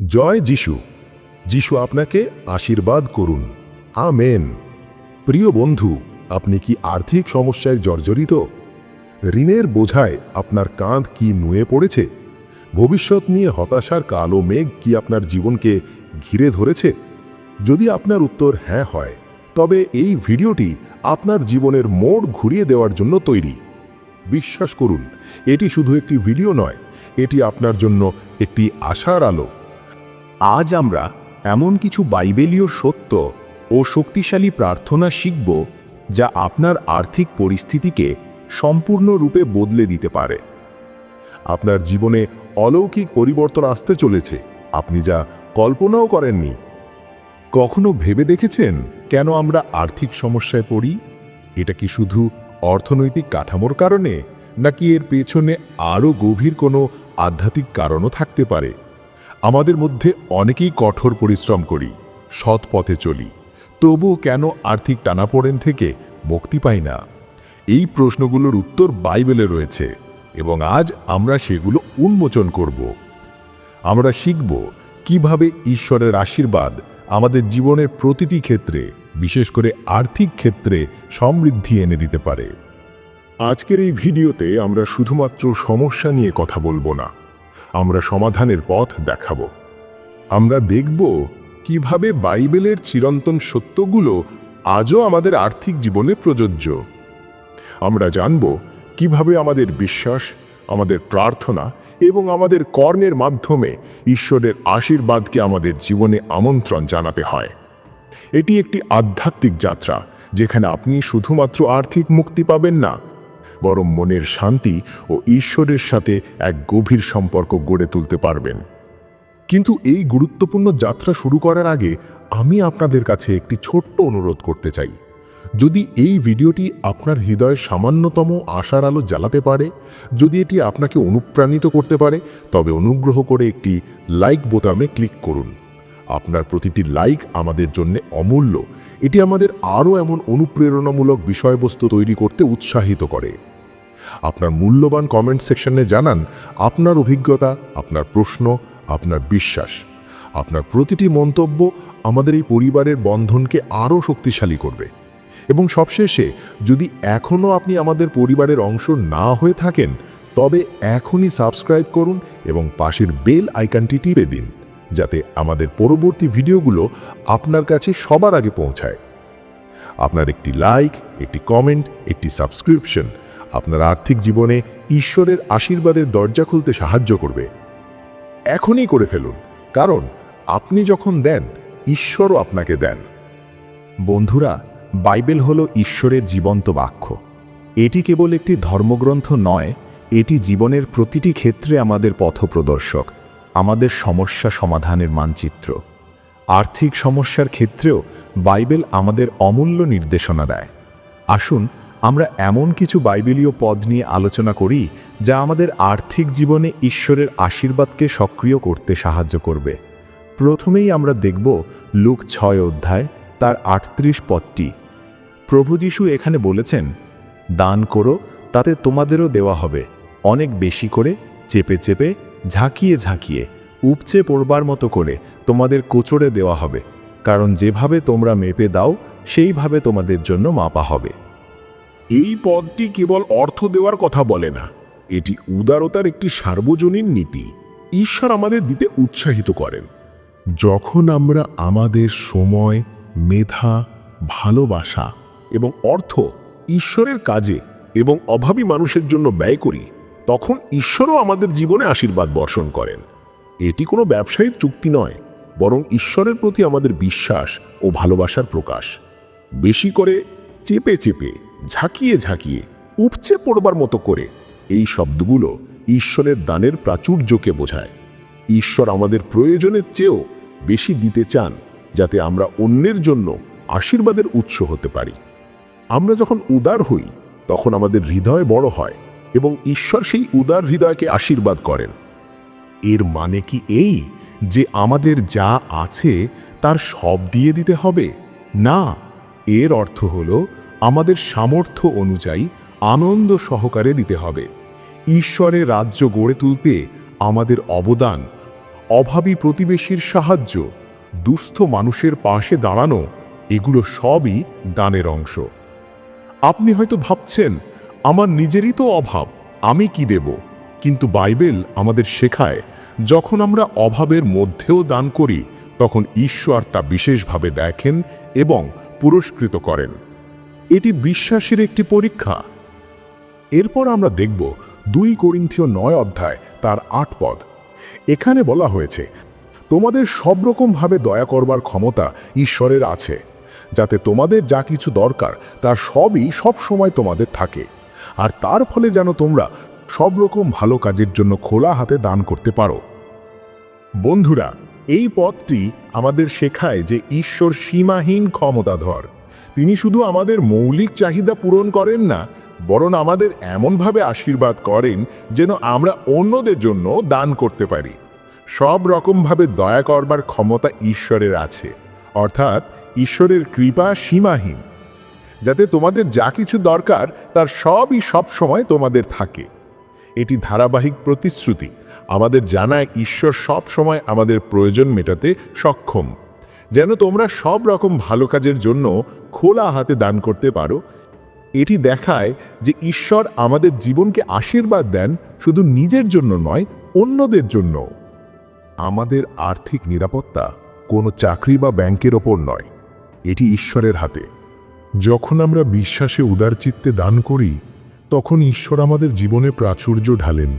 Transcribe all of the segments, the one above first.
জয় যিশু। যিশু আপনাকে আশীর্বাদ করুন। আমেন। প্রিয় বন্ধু, আপনি কি আর্থিক সমস্যায় জর্জরিত? ঋণের বোঝায় আপনার কাঁধ কি নুয়ে পড়েছে? ভবিষ্যৎ নিয়ে হতাশার কালো মেঘ কি আপনার জীবনকে ঘিরে ধরেছে? যদি আপনার উত্তর হ্যাঁ হয়, তবে এই ভিডিওটি আপনার জীবনের মোড় ঘুরিয়ে দেওয়ার জন্য তৈরি। বিশ্বাস করুন, এটি শুধু একটি ভিডিও নয়, এটি আপনার জন্য একটি আশার আলো। আজ আমরা এমন কিছু বাইবেলীয় সত্য ও শক্তিশালী প্রার্থনা শিখব যা আপনার আর্থিক পরিস্থিতিকে সম্পূর্ণরূপে বদলে দিতে পারে। আপনার জীবনে অলৌকিক পরিবর্তন আসতে চলেছে। আপনি যা কল্পনাও করেননি। কখনো ভেবে দেখেছেন কেন আমরা আর্থিক সমস্যায় পড়ি? এটা কি শুধু অর্থনৈতিক কাঠামোর কারণে, নাকি এর পেছনে আরও গভীর কোনো আধ্যাত্মিক কারণও থাকতে পারে? আমাদের মধ্যে অনেকেই কঠোর পরিশ্রম করি, সৎ পথে চলি। তবু কেন আর্থিক টানাপোড়েন থেকে মুক্তি পাই না? এই প্রশ্নগুলোর উত্তর বাইবেলে রয়েছে এবং আজ আমরা সেগুলো উন্মোচন করব। আমরা শিখব কীভাবে ঈশ্বরের আশীর্বাদ আমাদের জীবনের প্রতিটি ক্ষেত্রে, বিশেষ করে আর্থিক ক্ষেত্রে, সমৃদ্ধি এনে দিতে পারে। আজকের এই ভিডিওতে আমরা শুধুমাত্র সমস্যা নিয়ে কথা বলব না আমরা সমাধানের পথ দেখাবো। আমরা দেখব কীভাবে বাইবেলের চিরন্তন সত্যগুলো আজও আমাদের আর্থিক জীবনে প্রযোজ্য। আমরা জানব কীভাবে আমাদের বিশ্বাস, আমাদের প্রার্থনা এবং আমাদের কর্মের মাধ্যমে ঈশ্বরের আশীর্বাদকে আমাদের জীবনে আমন্ত্রণ জানাতে হয়। এটি একটি আধ্যাত্মিক যাত্রা, যেখানে আপনি শুধুমাত্র আর্থিক মুক্তি পাবেন না বরং মনের শান্তি ও ঈশ্বরের সাথে এক গভীর সম্পর্ক গড়ে তুলতে পারবেন। কিন্তু এই গুরুত্বপূর্ণ যাত্রা শুরু করার আগে আমি আপনাদের কাছে একটি ছোট্ট অনুরোধ করতে চাই। যদি এই ভিডিওটি আপনার হৃদয়ে সামান্যতম আশার আলো জ্বালাতে পারে, যদি এটি আপনাকে অনুপ্রাণিত করতে পারে, তবে অনুগ্রহ করে একটি লাইক বোতামে ক্লিক করুন। আপনার প্রতিটি লাইক আমাদের জন্য অমূল্য। এটি আমাদের আরও এমন অনুপ্রেরণামূলক বিষয়বস্তু তৈরি করতে উৎসাহিত করে। আপনার মূল্যবান কমেন্ট সেকশনে জানান আপনার অভিজ্ঞতা, আপনার প্রশ্ন, আপনার বিশ্বাস। আপনার প্রতিটি মন্তব্য আমাদের এই পরিবারের বন্ধনকে আরও শক্তিশালী করবে। এবং সবশেষে, যদি এখনও আপনি আমাদের পরিবারের অংশ না হয়ে থাকেন, তবে এখনই সাবস্ক্রাইব করুন এবং পাশের বেল আইকনটি টিপে দিন, যাতে আমাদের পরবর্তী ভিডিওগুলো আপনার কাছে সবার আগে পৌঁছায়। আপনার একটি লাইক একটি কমেন্ট একটি সাবস্ক্রিপশন আপনার আর্থিক জীবনে ঈশ্বরের আশীর্বাদের দরজা খুলতে সাহায্য করবে। এখনই করে ফেলুন, কারণ আপনি যখন দেন, ঈশ্বরও আপনাকে দেন। বন্ধুরা, বাইবেল হলো ঈশ্বরের জীবন্ত বাক্য। এটি কেবল একটি ধর্মগ্রন্থ নয়, এটি জীবনের প্রতিটি ক্ষেত্রে আমাদের পথপ্রদর্শক, আমাদের সমস্যা সমাধানের মানচিত্র। আর্থিক সমস্যার ক্ষেত্রেও বাইবেল আমাদের অমূল্য নির্দেশনা দেয়। আসুন আমরা এমন কিছু বাইবেলীয় পদ নিয়ে আলোচনা করি যা আমাদের আর্থিক জীবনে ঈশ্বরের আশীর্বাদকে সক্রিয় করতে সাহায্য করবে। প্রথমেই আমরা দেখব লুক ছয় অধ্যায়, তার আটত্রিশ পদটি। প্রভু যিশু এখানে বলেছেন, দান করো, তাতে তোমাদেরও দেওয়া হবে। অনেক বেশি করে, চেপে চেপে, ঝাঁকিয়ে ঝাঁকিয়ে, উপচে পড়বার মতো করে তোমাদের কোচড়ে দেওয়া হবে। কারণ যেভাবে তোমরা মেপে দাও, সেইভাবে তোমাদের জন্য মাপা হবে। এই পদটি কেবল অর্থ দেওয়ার কথা বলে না। এটি উদারতার একটি সার্বজনীন নীতি। ঈশ্বর আমাদের দিতে উৎসাহিত করেন। যখন আমরা আমাদের সময়, মেধা, ভালোবাসা এবং অর্থ ঈশ্বরের কাজে এবং অভাবী মানুষের জন্য ব্যয় করি, তখন ঈশ্বরও আমাদের জীবনে আশীর্বাদ বর্ষণ করেন। এটি কোনো ব্যবসায়িক চুক্তি নয়, বরং ঈশ্বরের প্রতি আমাদের বিশ্বাস ও ভালোবাসার প্রকাশ। বেশি করে চেপে চেপে ঝাঁকিয়ে ঝাঁকিয়ে উপচে পড়বার মতো করে এই শব্দগুলো ঈশ্বরের দানের প্রাচুর্যকে বোঝায়। ঈশ্বর আমাদের প্রয়োজনের চেয়েও বেশি দিতে চান যাতে আমরা অন্যের জন্য আশীর্বাদের উৎস হতে পারি। আমরা যখন উদার হই, তখন আমাদের হৃদয় বড় হয় এবং ঈশ্বর সেই উদার হৃদয়কে আশীর্বাদ করেন। এর মানে কি এই যে আমাদের যা আছে তার সব দিয়ে দিতে হবে? না, এর অর্থ হল আমাদের সামর্থ্য অনুযায়ী আনন্দ সহকারে দিতে হবে। ঈশ্বরের রাজ্য গড়ে তুলতে আমাদের অবদান, অভাবী প্রতিবেশীর সাহায্য, দুস্থ মানুষের পাশে দাঁড়ানো, এগুলো সবই দানের অংশ। আপনি হয়তো ভাবছেন, আমার নিজেরই তো অভাব, আমি কি দেব? কিন্তু বাইবেল আমাদের শেখায়, যখন আমরা অভাবের মধ্যেও দান করি, তখন ঈশ্বর তা বিশেষভাবে দেখেন এবং পুরস্কৃত করেন। এটি বিশ্বাসের একটি পরীক্ষা। এরপর আমরা দেখব দুই করিন্থীয় নয় অধ্যায়, তার আট পদ। এখানে বলা হয়েছে, তোমাদের সব রকমভাবে দয়া করবার ক্ষমতা ঈশ্বরের আছে, যাতে তোমাদের যা কিছু দরকার তার সবই সব সময় তোমাদের থাকে। আর তার ফলে যেন তোমরা সব রকম ভালো কাজের জন্য খোলা হাতে দান করতে পারো। বন্ধুরা, এই পথটি আমাদের শেখায় যে ঈশ্বর সীমাহীন ক্ষমতাধর। তিনি শুধু আমাদের মৌলিক চাহিদা পূরণ করেন না, বরং আমাদের এমনভাবে আশীর্বাদ করেন যেন আমরা অন্যদের জন্য দান করতে পারি। সব রকমভাবে দয়া করবার ক্ষমতা ঈশ্বরের আছে, অর্থাৎ ঈশ্বরের কৃপা সীমাহীন, যাতে তোমাদের যা কিছু দরকার তার সবই সব সময় তোমাদের থাকে। এটি ধারাবাহিক প্রতিশ্রুতি, আমাদের জানায় ঈশ্বর সব সময় আমাদের প্রয়োজন মেটাতে সক্ষম। যেন তোমরা সব রকম ভালো কাজের জন্য খোলা হাতে দান করতে পারো। এটি দেখায় যে ঈশ্বর আমাদের জীবনকে আশীর্বাদ দেন শুধু নিজের জন্য নয়, অন্যদের জন্য। আমাদের আর্থিক নিরাপত্তা কোনো চাকরি বা ব্যাংকের ওপর নয়, এটি ঈশ্বরের হাতে। যখন আমরা বিশ্বাসে উদারচিত্তে দান করি, তখন ঈশ্বর আমাদের জীবনে প্রাচুর্য ঢালেন,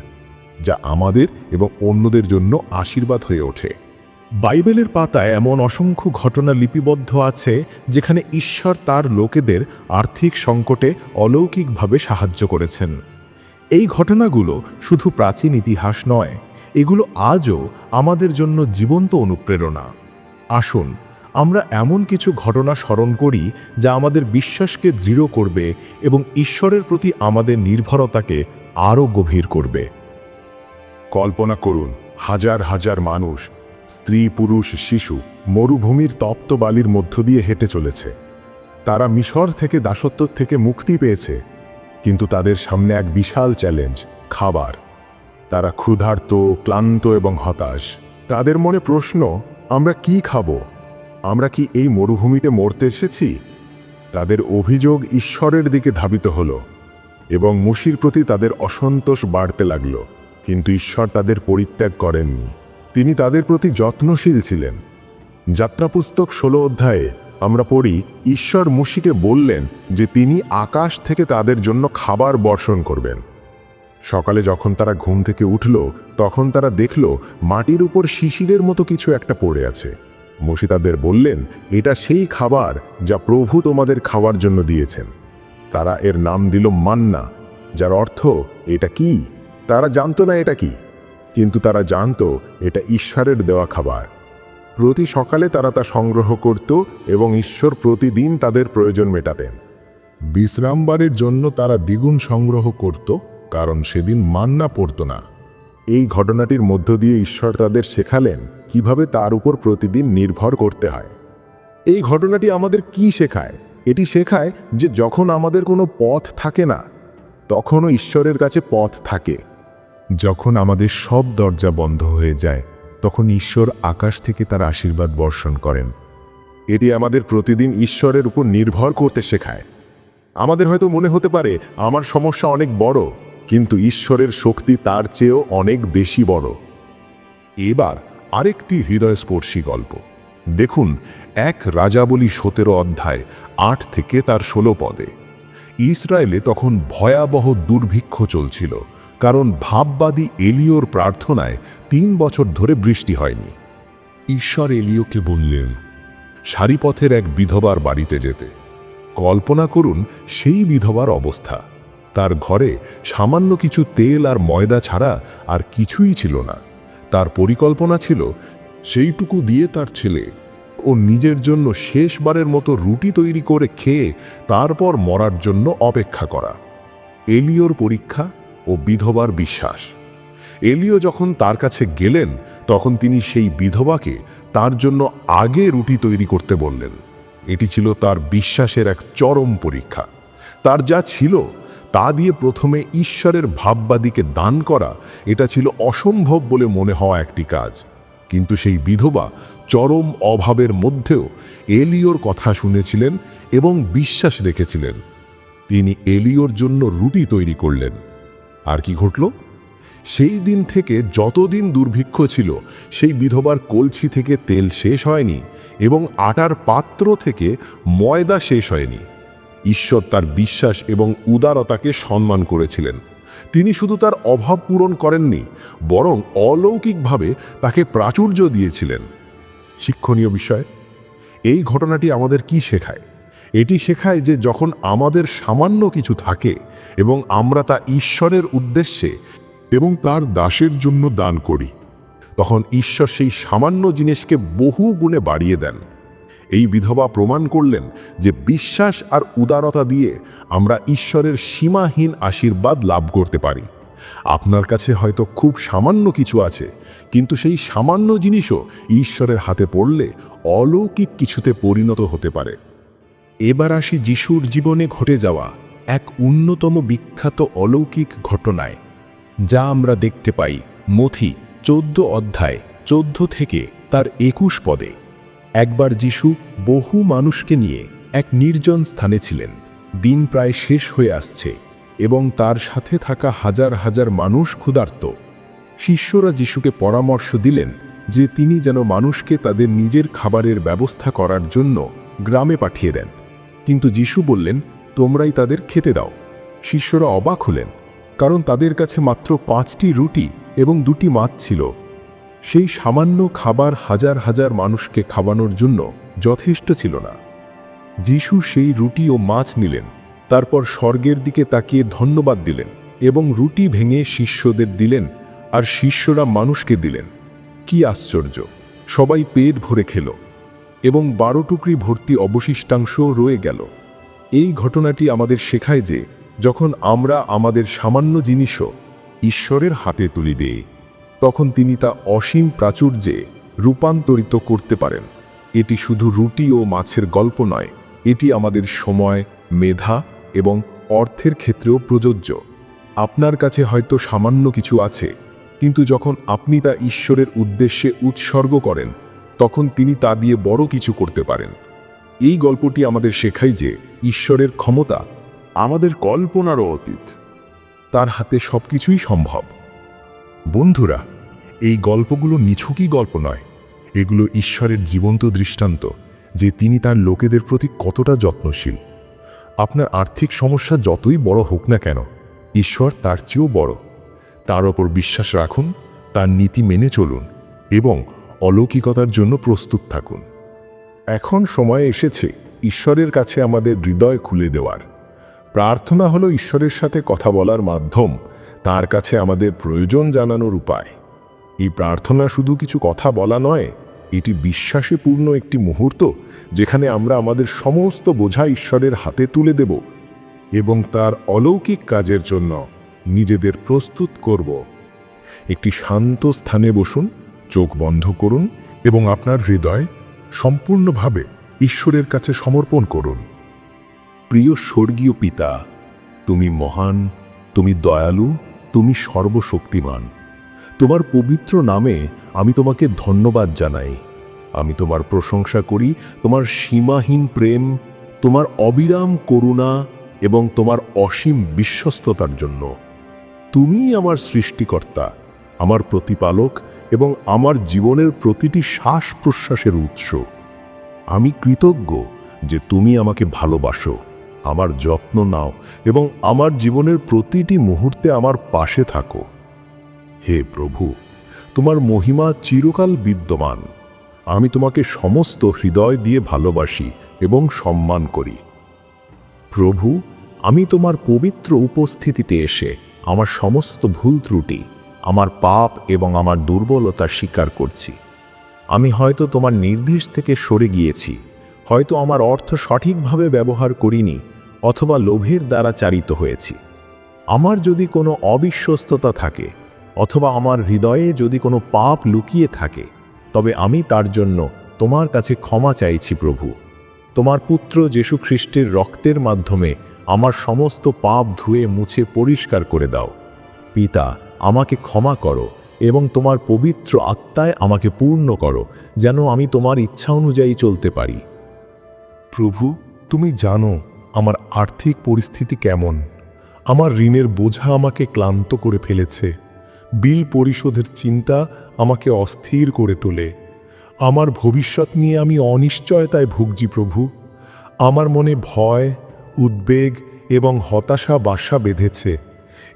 যা আমাদের এবং অন্যদের জন্য আশীর্বাদ হয়ে ওঠে। বাইবেলের পাতায় এমন অসংখ্য ঘটনা লিপিবদ্ধ আছে, যেখানে ঈশ্বর তার লোকেদের আর্থিক সংকটে অলৌকিকভাবে সাহায্য করেছেন। এই ঘটনাগুলো শুধু প্রাচীন ইতিহাস নয়, এগুলো আজও আমাদের জন্য জীবন্ত অনুপ্রেরণা। আসুন, আমরা এমন কিছু ঘটনা স্মরণ করি, যা আমাদের বিশ্বাসকে দৃঢ় করবে এবং ঈশ্বরের প্রতি আমাদের নির্ভরতাকে আরও গভীর করবে। কল্পনা করুন, হাজার হাজার মানুষ স্ত্রী, পুরুষ, শিশু মরুভূমির তপ্ত বালির মধ্য দিয়ে হেঁটে চলেছে। তারা মিশর থেকে দাসত্ব থেকে মুক্তি পেয়েছে, কিন্তু তাদের সামনে এক বিশাল চ্যালেঞ্জ, খাবার। তারা ক্ষুধার্ত, ক্লান্ত এবং হতাশ। তাদের মনে প্রশ্ন, আমরা কি খাব? আমরা কি এই মরুভূমিতে মরতে এসেছি? তাদের অভিযোগ ঈশ্বরের দিকে ধাবিত হলো এবং মুশির প্রতি তাদের অসন্তোষ বাড়তে লাগল, কিন্তু ঈশ্বর তাদের পরিত্যাগ করেননি। তিনি তাদের প্রতি যত্নশীল ছিলেন। যাত্রা পুস্তক ষোলো অধ্যায়ে আমরা পড়ি, ঈশ্বর মুশিকে বললেন যে তিনি আকাশ থেকে তাদের জন্য খাবার বর্ষণ করবেন। সকালে যখন তারা ঘুম থেকে উঠল, তখন তারা দেখল মাটির উপর শিশিরের মতো কিছু একটা পড়ে আছে। মুশি তাদের বললেন, এটা সেই খাবার যা প্রভু তোমাদের খাওয়ার জন্য দিয়েছেন। তারা এর নাম দিল মান্না, যার অর্থ, এটা কি? তারা জানতো না এটা কি। কিন্তু তারা জানতো এটা ঈশ্বরের দেওয়া খাবার। প্রতি সকালে তারা তা সংগ্রহ করত এবং ঈশ্বর প্রতিদিন তাদের প্রয়োজন মেটাতেন। বিশ্রামবারের জন্য তারা দ্বিগুণ সংগ্রহ করত, কারণ সেদিন মান্না পড়ত না। এই ঘটনাটির মধ্য দিয়ে ঈশ্বর তাদের শেখালেন কীভাবে তার উপর প্রতিদিন নির্ভর করতে হয়। এই ঘটনাটি আমাদের কি শেখায়? এটি শেখায় যে যখন আমাদের কোনো পথ থাকে না, তখনও ঈশ্বরের কাছে পথ থাকে। যখন আমাদের সব দরজা বন্ধ হয়ে যায়, তখন ঈশ্বর আকাশ থেকে তার আশীর্বাদ বর্ষণ করেন। এটি আমাদের প্রতিদিন ঈশ্বরের উপর নির্ভর করতে শেখায়। আমাদের হয়তো মনে হতে পারে, আমার সমস্যা অনেক বড়, কিন্তু ঈশ্বরের শক্তি তার চেয়েও অনেক বেশি বড়। এবার আরেকটি হৃদয়স্পর্শী গল্প। দেখুন, এক রাজাবলী সতেরো অধ্যায় আট থেকে তার ষোলো পদে। ইসরায়েলে তখন ভয়াবহ দুর্ভিক্ষ চলছিল। কারণ ভাববাদী এলিওর প্রার্থনায় তিন বছর ধরে বৃষ্টি হয়নি। ঈশ্বর এলিওকে বললেন, সারিপথের এক বিধবার বাড়িতে যেতে। কল্পনা করুন সেই বিধবার অবস্থা। তার ঘরে সামান্য কিছু তেল আর ময়দা ছাড়া আর কিছুই ছিল না। তার পরিকল্পনা ছিল, সেইটুকু দিয়ে তার ছেলে ও নিজের জন্য শেষবারের মতো রুটি তৈরি করে খেয়ে তারপর মরার জন্য অপেক্ষা করা। এলিওর পরীক্ষা ও বিধবার বিশ্বাস। এলিও যখন তার কাছে গেলেন, তখন তিনি সেই বিধবাকে তার জন্য আগে রুটি তৈরি করতে বললেন। এটি ছিল তার বিশ্বাসের এক চরম পরীক্ষা। তার যা ছিল, তা দিয়ে প্রথমে ঈশ্বরের ভাববাদীকে দান করা, এটা ছিল অসম্ভব বলে মনে হওয়া একটি কাজ। কিন্তু সেই বিধবা চরম অভাবের মধ্যেও এলিওর কথা শুনেছিলেন এবং বিশ্বাস রেখেছিলেন। তিনি এলিওর জন্য রুটি তৈরি করলেন। আর কি ঘটল? সেই দিন থেকে যতদিন দুর্ভিক্ষ ছিল, সেই বিধবার কলছি থেকে তেল শেষ হয়নি এবং আটার পাত্র থেকে ময়দা শেষ হয়নি। ঈশ্বর তার বিশ্বাস এবং উদারতাকে সম্মান করেছিলেন। তিনি শুধু তার অভাব পূরণ করেননি, বরং অলৌকিকভাবে তাকে প্রাচুর্য দিয়েছিলেন। শিক্ষণীয় বিষয়, এই ঘটনাটি আমাদের কি শেখায়? এটি শেখায় যে যখন আমাদের সামান্য কিছু থাকে এবং আমরা তা ঈশ্বরের উদ্দেশ্যে এবং তার দাসের জন্য দান করি, তখন ঈশ্বর সেই সামান্য জিনিসকে বহু গুণে বাড়িয়ে দেন। এই বিধবা প্রমাণ করলেন যে বিশ্বাস আর উদারতা দিয়ে আমরা ঈশ্বরের সীমাহীন আশীর্বাদ লাভ করতে পারি। আপনার কাছে হয়তো খুব সামান্য কিছু আছে, কিন্তু সেই সামান্য জিনিসও ঈশ্বরের হাতে পড়লে অলৌকিক কিছুতে পরিণত হতে পারে। এবার আসি যিশুর জীবনে ঘটে যাওয়া এক অন্যতম বিখ্যাত অলৌকিক ঘটনায়, যা আমরা দেখতে পাই মথি চোদ্দ অধ্যায় চোদ্দ থেকে তার একুশ পদে। একবার যিশু বহু মানুষকে নিয়ে এক নির্জন স্থানে ছিলেন। দিন প্রায় শেষ হয়ে আসছে এবং তার সাথে থাকা হাজার হাজার মানুষ ক্ষুধার্ত। শিষ্যরা যিশুকে পরামর্শ দিলেন যে তিনি যেন মানুষকে তাদের নিজের খাবারের ব্যবস্থা করার জন্য গ্রামে পাঠিয়ে দেন। কিন্তু যিশু বললেন, তোমরাই তাদের খেতে দাও। শিষ্যরা অবাক হলেন, কারণ তাদের কাছে মাত্র পাঁচটি রুটি এবং দুটি মাছ ছিল। সেই সামান্য খাবার হাজার হাজার মানুষকে খাওয়ানোর জন্য যথেষ্ট ছিল না। যিশু সেই রুটি ও মাছ নিলেন, তারপর স্বর্গের দিকে তাকিয়ে ধন্যবাদ দিলেন এবং রুটি ভেঙে শিষ্যদের দিলেন আর শিষ্যরা মানুষকে দিলেন। কি আশ্চর্য! সবাই পেট ভরে খেল। এবং বারো টুকরি ভর্তি অবশিষ্টাংশ রয়ে গেল। এই ঘটনাটি আমাদের শেখায় যে, যখন আমরা আমাদের সামান্য জিনিসও ঈশ্বরের হাতে তুলি দেই, তখন তিনি তা অসীম প্রাচুর্যে রূপান্তরিত করতে পারেন। এটি শুধু রুটি ও মাছের গল্প নয়, এটি আমাদের সময়, মেধা এবং অর্থের ক্ষেত্রেও প্রযোজ্য। আপনার কাছে হয়তো সামান্য কিছু আছে, কিন্তু যখন আপনি তা ঈশ্বরের উদ্দেশ্যে উৎসর্গ করেন তখন তিনি তা দিয়ে বড় কিছু করতে পারেন। এই গল্পটি আমাদের শেখায় যে ঈশ্বরের ক্ষমতা আমাদের কল্পনারও অতীত। তার হাতে সবকিছুই সম্ভব। বন্ধুরা, এই গল্পগুলো নিছকই গল্প নয়। এগুলো ঈশ্বরের জীবন্ত দৃষ্টান্ত যে তিনি তার লোকেদের প্রতি কতটা যত্নশীল। আপনার আর্থিক সমস্যা যতই বড় হোক না কেন, ঈশ্বর তার চেয়েও বড়। তার ওপর বিশ্বাস রাখুন, তার নীতি মেনে চলুন এবং অলৌকিকতার জন্য প্রস্তুত থাকুন। এখন সময় এসেছে ঈশ্বরের কাছে আমাদের হৃদয় খুলে দেওয়ার। প্রার্থনা হলো ঈশ্বরের সাথে কথা বলার মাধ্যম, তার কাছে আমাদের প্রয়োজন জানানোর উপায়। এই প্রার্থনা শুধু কিছু কথা বলা নয়, এটি বিশ্বাসে পূর্ণ একটি মুহূর্ত, যেখানে আমরা আমাদের সমস্ত বোঝা ঈশ্বরের হাতে তুলে দেব এবং তার অলৌকিক কাজের জন্য নিজেদের প্রস্তুত করব। একটি শান্ত স্থানে বসুন চোখ বন্ধ করুন এবং আপনার হৃদয় সম্পূর্ণভাবে ঈশ্বরের কাছে সমর্পণ করুন। প্রিয় স্বর্গীয় পিতা, তুমি মহান, তুমি দয়ালু, তুমি সর্বশক্তিমান। তোমার পবিত্র নামে আমি তোমাকে ধন্যবাদ জানাই। আমি তোমার প্রশংসা করি, তোমার সীমাহীন প্রেম, তোমার অবিরাম করুণা এবং তোমার অসীম বিশ্বস্ততার জন্য। তুমিই আমার সৃষ্টিকর্তা, আমার প্রতিপালক এবং আমার জীবনের প্রতিটি শ্বাস প্রশ্বাসের উৎস। আমি কৃতজ্ঞ যে তুমি আমাকে ভালোবাসো, আমার যত্ন নাও এবং আমার জীবনের প্রতিটি মুহূর্তে আমার পাশে থাকো। হে প্রভু, তোমার মহিমা চিরকাল বিদ্যমান। আমি তোমাকে সমস্ত হৃদয় দিয়ে ভালোবাসি এবং সম্মান করি। প্রভু, আমি তোমার পবিত্র উপস্থিতিতে এসে আমার সমস্ত ভুল ত্রুটি আমার পাপ এবং আমার দুর্বলতা স্বীকার করছি। আমি হয়তো তোমার নির্দেশ থেকে সরে গিয়েছি, হয়তো আমার অর্থ সঠিকভাবে ব্যবহার করিনি অথবা লোভের দ্বারা চালিত হয়েছি। আমার যদি কোনো অবিশ্বস্ততা থাকে অথবা আমার হৃদয়ে যদি কোনো পাপ লুকিয়ে থাকে, তবে আমি তার জন্য তোমার কাছে ক্ষমা চাইছি প্রভু। তোমার পুত্র যীশু খ্রিস্টের রক্তের মাধ্যমে আমার সমস্ত পাপ ধুয়ে মুছে পরিষ্কার করে দাও। পিতা আমাকে ক্ষমা করো এবং তোমার পবিত্র আত্মায় আমাকে পূর্ণ করো, যেন আমি তোমার ইচ্ছা অনুযায়ী চলতে পারি। প্রভু, তুমি জানো আমার আর্থিক পরিস্থিতি কেমন। আমার ঋণের বোঝা আমাকে ক্লান্ত করে ফেলেছে। বিল পরিশোধের চিন্তা আমাকে অস্থির করে তোলে। আমার ভবিষ্যৎ নিয়ে আমি অনিশ্চয়তায় ভুগছি প্রভু। আমার মনে ভয়, উদ্বেগ এবং হতাশা বাসা বেঁধেছে।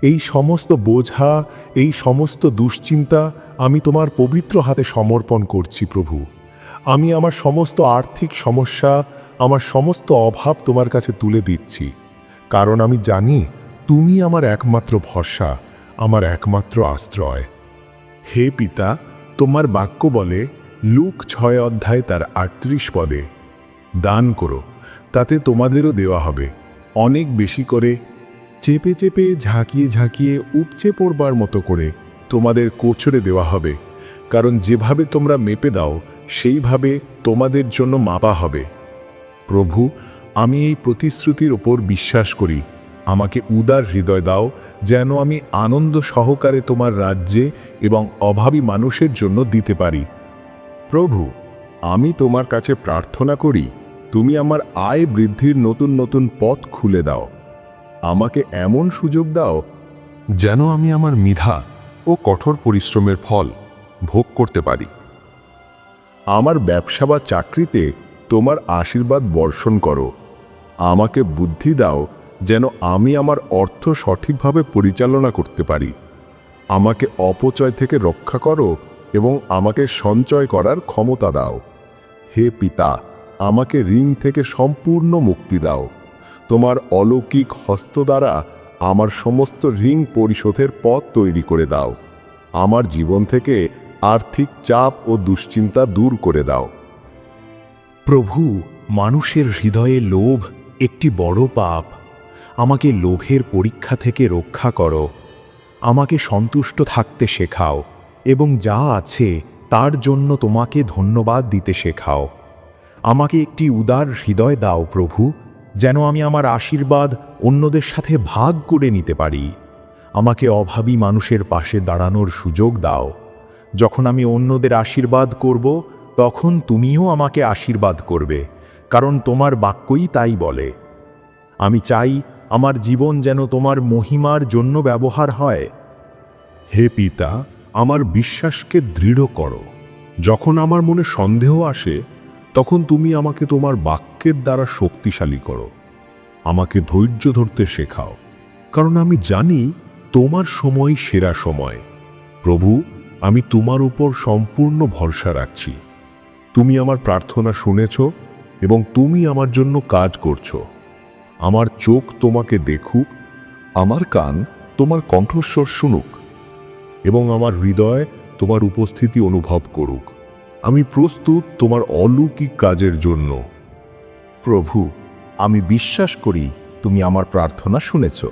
এই সমস্ত বোঝা, এই সমস্ত দুশ্চিন্তা আমি তোমার পবিত্র হাতে সমর্পণ করছি, প্রভু। আমি আমার সমস্ত আর্থিক সমস্যা, আমার সমস্ত অভাব তোমার কাছে তুলে দিচ্ছি। কারণ আমি জানি তুমি আমার একমাত্র ভরসা, আমার একমাত্র আশ্রয়। হে পিতা, তোমার বাক্য বলে, লুক ছয় অধ্যায় তার আটত্রিশ পদে, দান করো, তাতে তোমাদেরও দেওয়া হবে। অনেক বেশি করে চেপে চেপে ঝাঁকিয়ে ঝাঁকিয়ে উপচে পড়বার মতো করে তোমাদের কোচরে দেওয়া হবে। কারণ যেভাবে তোমরা মেপে দাও, সেইভাবে তোমাদের জন্য মাপা হবে। প্রভু, আমি এই প্রতিশ্রুতির ওপর বিশ্বাস করি। আমাকে উদার হৃদয় দাও, যেন আমি আনন্দ সহকারে তোমার রাজ্যে এবং অভাবী মানুষের জন্য দিতে পারি। প্রভু, আমি তোমার কাছে প্রার্থনা করি, তুমি আমার আয় বৃদ্ধির নতুন নতুন পথ খুলে দাও। আমাকে এমন সুযোগ দাও যেন আমি আমার মিধা ও কঠোর পরিশ্রমের ফল ভোগ করতে পারি। আমার ব্যবসা বা চাকরিতে তোমার আশীর্বাদ বর্ষণ করো। আমাকে বুদ্ধি দাও যেন আমি আমার অর্থ সঠিকভাবে পরিচালনা করতে পারি। আমাকে অপচয় থেকে রক্ষা করো এবং আমাকে সঞ্চয় করার ক্ষমতা দাও। হে পিতা, আমাকে ঋণ থেকে সম্পূর্ণ মুক্তি দাও। তোমার অলৌকিক হস্ত দ্বারা আমার সমস্ত ঋণ পরিশোধের পথ তৈরি করে দাও। আমার জীবন থেকে আর্থিক চাপ ও দুশ্চিন্তা দূর করে দাও। প্রভু, মানুষের হৃদয়ে লোভ একটি বড় পাপ। আমাকে লোভের পরীক্ষা থেকে রক্ষা করো। আমাকে সন্তুষ্ট থাকতে শেখাও এবং যা আছে তার জন্য তোমাকে ধন্যবাদ দিতে শেখাও। আমাকে একটি উদার হৃদয় দাও প্রভু। যেন আমি আমার আশীর্বাদ অন্যদের সাথে ভাগ করে নিতে পারি। আমাকে অভাবী মানুষের পাশে দাঁড়ানোর সুযোগ দাও। যখন আমি অন্যদের আশীর্বাদ করব, তখন তুমিও আমাকে আশীর্বাদ করবে, কারণ তোমার বাক্যই তাই বলে। আমি চাই আমার জীবন যেন তোমার মহিমার জন্য ব্যবহার হয়। হে পিতা, আমার বিশ্বাসকে দৃঢ় করো। যখন আমার মনে সন্দেহ আসে তখন তুমি আমাকে তোমার বাক্যের দ্বারা শক্তিশালী করো। আমাকে ধৈর্য ধরতে শেখাও। কারণ আমি জানি তোমার সময় সেরা সময়। প্রভু, আমি তোমার উপর সম্পূর্ণ ভরসা রাখছি। তুমি আমার প্রার্থনা শুনেছ এবং তুমি আমার জন্য কাজ করছ। আমার চোখ তোমাকে দেখুক, আমার কান তোমার কণ্ঠস্বর শুনুক এবং আমার হৃদয় তোমার উপস্থিতি অনুভব করুক। আমি প্রস্তুত তোমার অলৌকিক কাজের জন্য। প্রভু, আমি বিশ্বাস করি তুমি আমার প্রার্থনা শুনেছ।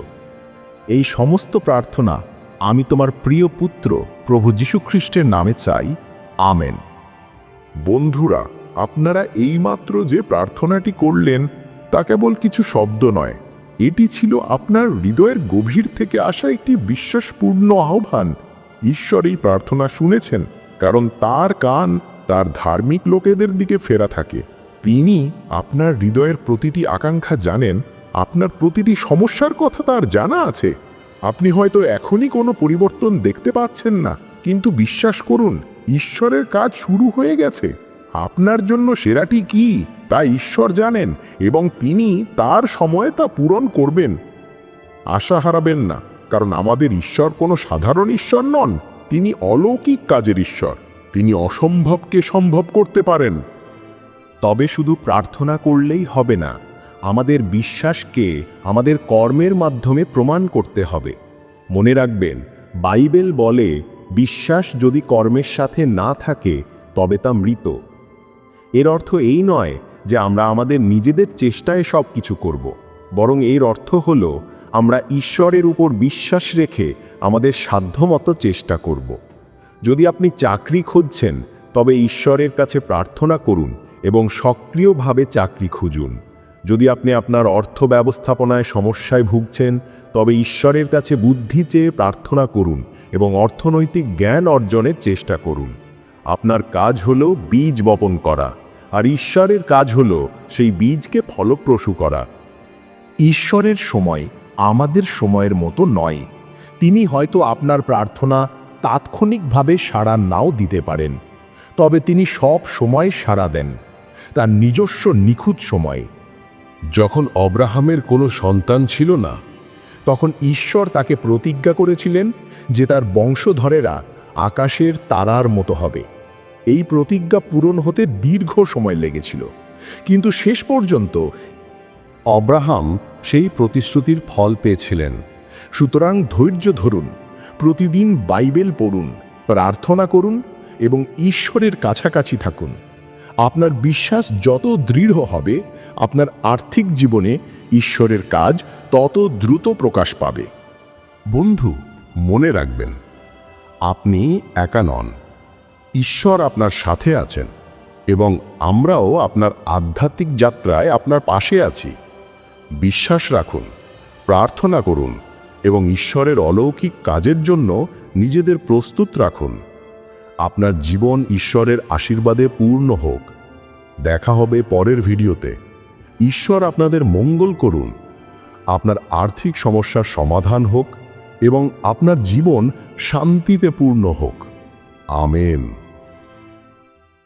এই সমস্ত প্রার্থনা আমি তোমার প্রিয় পুত্র প্রভু যীশুখ্রিস্টের নামে চাই। আমেন। বন্ধুরা, আপনারা এইমাত্র যে প্রার্থনাটি করলেন, তা কেবল কিছু শব্দ নয়। এটি ছিল আপনার হৃদয়ের গভীর থেকে আসা একটি বিশ্বাসপূর্ণ আহ্বান। ঈশ্বর এই প্রার্থনা শুনেছেন, কারণ তার কান তার ধার্মিক লোকেদের দিকে ফেরা থাকে। তিনি আপনার হৃদয়ের প্রতিটি আকাঙ্ক্ষা জানেন, আপনার প্রতিটি সমস্যার কথা তার জানা আছে। আপনি হয়তো এখনই কোনো পরিবর্তন দেখতে পাচ্ছেন না, কিন্তু বিশ্বাস করুন, ঈশ্বরের কাজ শুরু হয়ে গেছে। আপনার জন্য সেরাটি কি, তা ঈশ্বর জানেন এবং তিনি তার সময়ে তা পূরণ করবেন। আশা হারাবেন না, কারণ আমাদের ঈশ্বর কোনো সাধারণ ঈশ্বর নন, তিনি অলৌকিক কাজের ঈশ্বর। তিনি অসম্ভবকে সম্ভব করতে পারেন। তবে শুধু প্রার্থনা করলেই হবে না, আমাদের বিশ্বাসকে আমাদের কর্মের মাধ্যমে প্রমাণ করতে হবে। মনে রাখবেন, বাইবেল বলে, বিশ্বাস যদি কর্মের সাথে না থাকে, তবে তা মৃত। এর অর্থ এই নয় যে আমরা আমাদের নিজেদের চেষ্টায় সব কিছু করব, বরং এর অর্থ হল, আমরা ঈশ্বরের উপর বিশ্বাস রেখে আমাদের সাধ্যমতো চেষ্টা করব। যদি আপনি চাকরি খুঁজছেন, তবে ঈশ্বরের কাছে প্রার্থনা করুন এবং সক্রিয়ভাবে চাকরি খুঁজুন। যদি আপনি আপনার অর্থ ব্যবস্থাপনায় সমস্যায় ভুগছেন, তবে ঈশ্বরের কাছে বুদ্ধি চেয়ে প্রার্থনা করুন এবং অর্থনৈতিক জ্ঞান অর্জনের চেষ্টা করুন। আপনার কাজ হল বীজ বপন করা, আর ঈশ্বরের কাজ হল সেই বীজকে ফলপ্রসূ করা। ঈশ্বরের সময় আমাদের সময়ের মতো নয়। তিনি হয়তো আপনার প্রার্থনা তাৎক্ষণিকভাবে সাড়া নাও দিতে পারেন। তবে তিনি সব সময় সাড়া দেন। তার নিজস্ব নিখুঁত সময়ে। যখন অব্রাহামের কোনো সন্তান ছিল না, তখন ঈশ্বর তাকে প্রতিজ্ঞা করেছিলেন যে তার বংশধরেরা আকাশের তারার মতো হবে। এই প্রতিজ্ঞা পূরণ হতে দীর্ঘ সময় লেগেছিল। কিন্তু শেষ পর্যন্ত অব্রাহাম সেই প্রতিশ্রুতির ফল পেয়েছিলেন। সুতরাং ধৈর্য ধরুন। প্রতিদিন বাইবেল পড়ুন, প্রার্থনা করুন এবং ঈশ্বরের কাছাকাছি থাকুন। আপনার বিশ্বাস যত দৃঢ় হবে, আপনার আর্থিক জীবনে ঈশ্বরের কাজ তত দ্রুত প্রকাশ পাবে। বন্ধু, মনে রাখবেন, আপনি একা নন। ঈশ্বর আপনার সাথে আছেন এবং আমরাও আপনার আধ্যাত্মিক যাত্রায় আপনার পাশে আছি। বিশ্বাস রাখুন, প্রার্থনা করুন এবং ঈশ্বরের অলৌকিক কাজের জন্য নিজেদের প্রস্তুত রাখুন। আপনার জীবন ঈশ্বরের আশীর্বাদে পূর্ণ হোক। দেখা হবে পরের ভিডিওতে। ঈশ্বর আপনাদের মঙ্গল করুন। আপনার আর্থিক সমস্যার সমাধান হোক এবং আপনার জীবন শান্তিতে পূর্ণ হোক। আমেন।